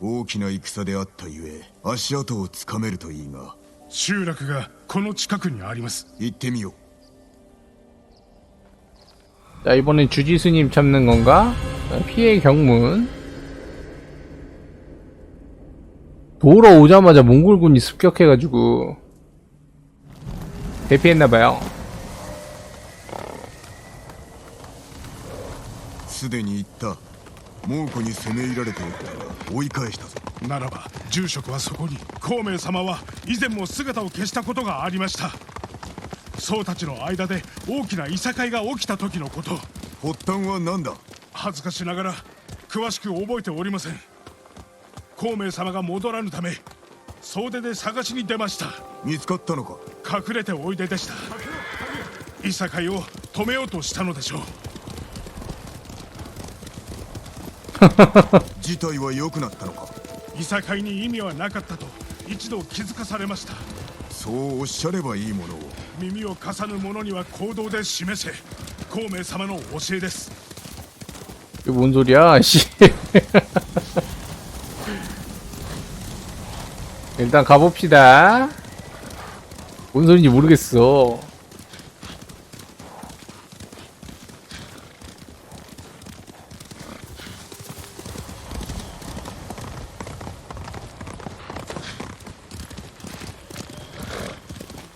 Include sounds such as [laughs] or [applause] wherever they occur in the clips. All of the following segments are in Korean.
大きな戦であったゆえ足跡をつかめるといいが集落がこの近くにあります 行ってみよう 자, 이번엔 주지스님 잡는 건가? 자, 피해 경문. 돌아오자마자 몽골군이 습격해가지고 대피했나봐요. すでに行った 猛虎に攻め入られておったが追い返したぞ。ならば住職はそこに孔明様は以前も姿を消したことがありました。僧たちの間で大きないさかいが起きた時のこと。発端は何だ？恥ずかしながら詳しく覚えておりません。孔明様が戻らぬため総出で探しに出ました。見つかったのか？隠れておいででした。いさかいを止めようとしたのでしょう [laughs] 事態は良くなったのかいさかいに意味はなかったと一度気づかされましたそうおっしゃればいいものを耳を貸さぬ者には行動で示せ孔明様の教えです 이거 뭔 소리야, 씨. 일단 가봅시다. 뭔 소린지 모르겠어.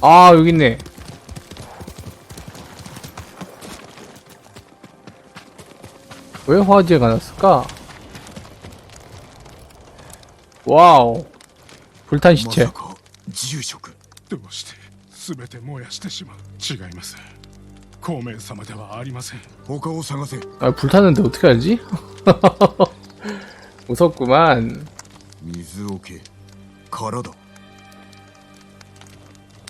아, 여기 있네. 왜 화재가 났을까? 와우. 불탄 ま 시체. さか住職どうして全て燃やしてしまう違います孔明様ではありません他を探せ 아, 불타는데 어떻게 알지? 무섭구만. 水桶殻だ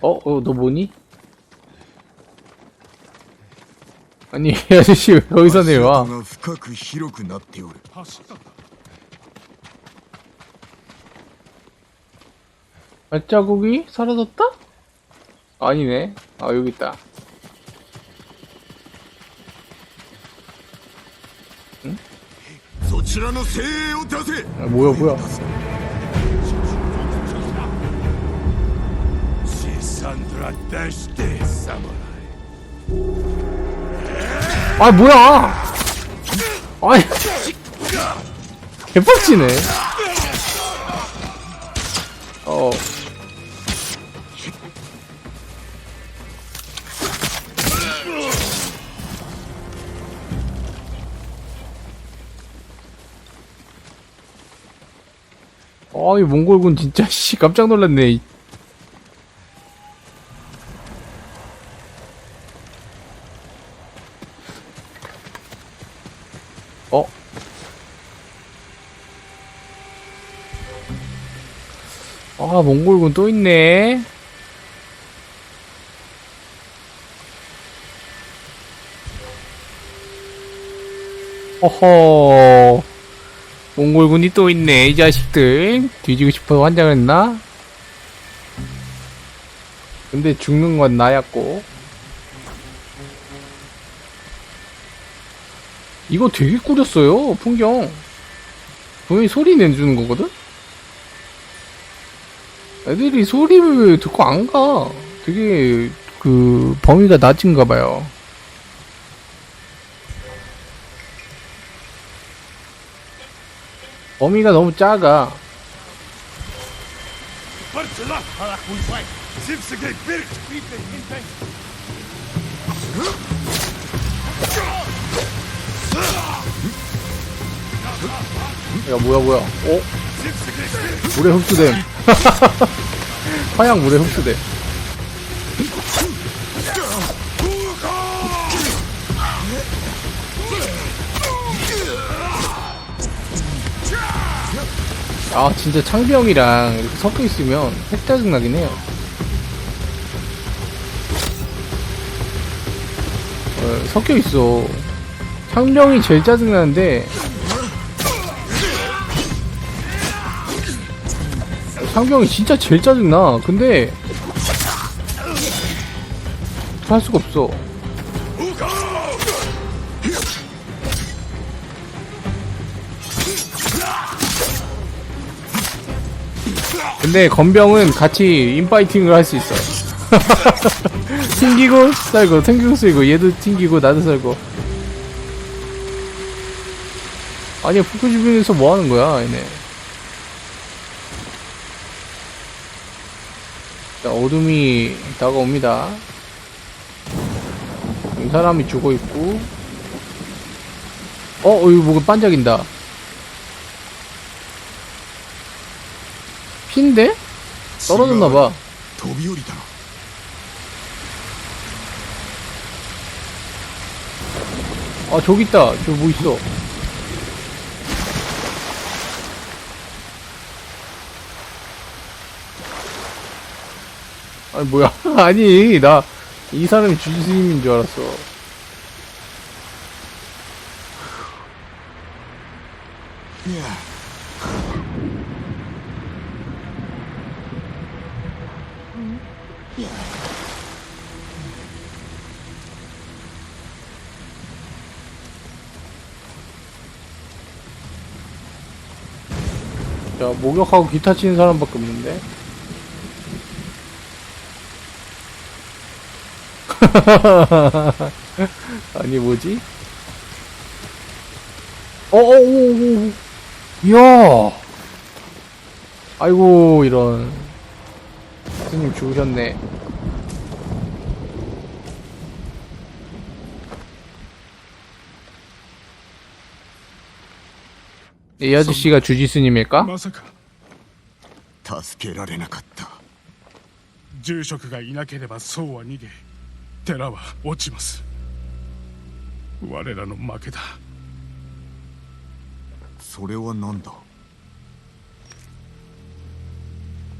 어, 어, 너 뭐니? 아니, 이 [laughs] 아저씨 왜 거기서 足 내와? 跡が深く広くなっておる走ったんだ 발자국이 사라졌다? 아니네. 아, 여기 있다. そちらの精鋭を出せ 아, 뭐야, 뭐야. 산드 아, 뭐야! 아이, 개빡치네. 어. 아이, 몽골군 진짜, [laughs] 씨, 깜짝 놀랐네. 몽골군 또 있네. 허허. 몽골군이 또 있네, 이 자식들. 뒤지고 싶어서 환장을 했나? 근데 죽는 건 나였고. 이거 되게 꾸렸어요, 풍경. 분명히 소리 내주는 거거든? 애들이 소리를 듣고 안 가. 되게, 그, 범위가 낮은가 봐요. 범위가 너무 작아. 야, 뭐야, 뭐야. 어? 물에 흡수됨. [laughs] 화양 물에 흡수됨. 아, 진짜 창병이랑 이렇게 섞여 있으면 핵 짜증 나긴 해요. 어, 섞여 있어. 창병이 제일 짜증 나는데, 창병이 진짜 제일 짜증나. 근데, 할 수가 없어. 근데 건병은 같이 인파이팅을 할 수 있어. [laughs] 튕기고 살고, 튕기고 쓰고, 얘도 튕기고, 나도 살고. 아니야, 푸쿠시빈에서 뭐 하는 거야, 얘네. 자, 어둠이 다가옵니다. 이 사람이 죽어 있고, 어, 어 이거 뭐가 반짝인다. 핀데? 떨어졌나봐. 도비오리다. 아, 저기 있다. 저기 뭐 있어. 아니, 뭐야. [laughs] 아니, 나, 이 사람이 주지스님인 줄 알았어. 자, 목욕하고 기타 치는 사람밖에 없는데. [laughs] 아니, 뭐지? 어어오오 이야! 아이고, 이런. 스님 죽으셨네. 이 아저씨가 주지스님일까? まさか助けられなかった住職がいなければそうは逃げ 寺は落ちます。我らの負けだ。それは何だ？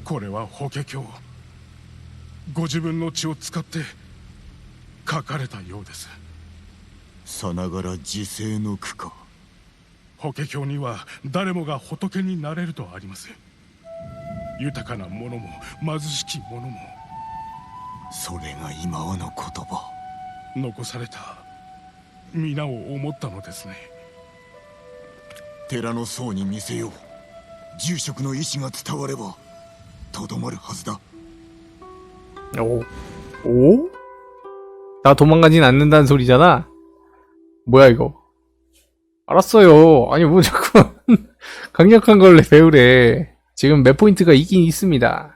これは法華経。ご自分の血を使って書かれたようです。さながら自世の句か。法華経には誰もが仏になれるとあります。豊かな者も貧しき者もそれが今はの言葉残された皆を思ったのですね寺の僧に見せよう住職の意志が伝わればとどまるはずだ 오. 오? 나 도망가진 않는다는 소리잖아? 뭐야, 이거? 알았어요. 아니, 뭐 자꾸 [laughs] 강력한 걸 배우래. 지금 몇 포인트가 있긴 있습니다.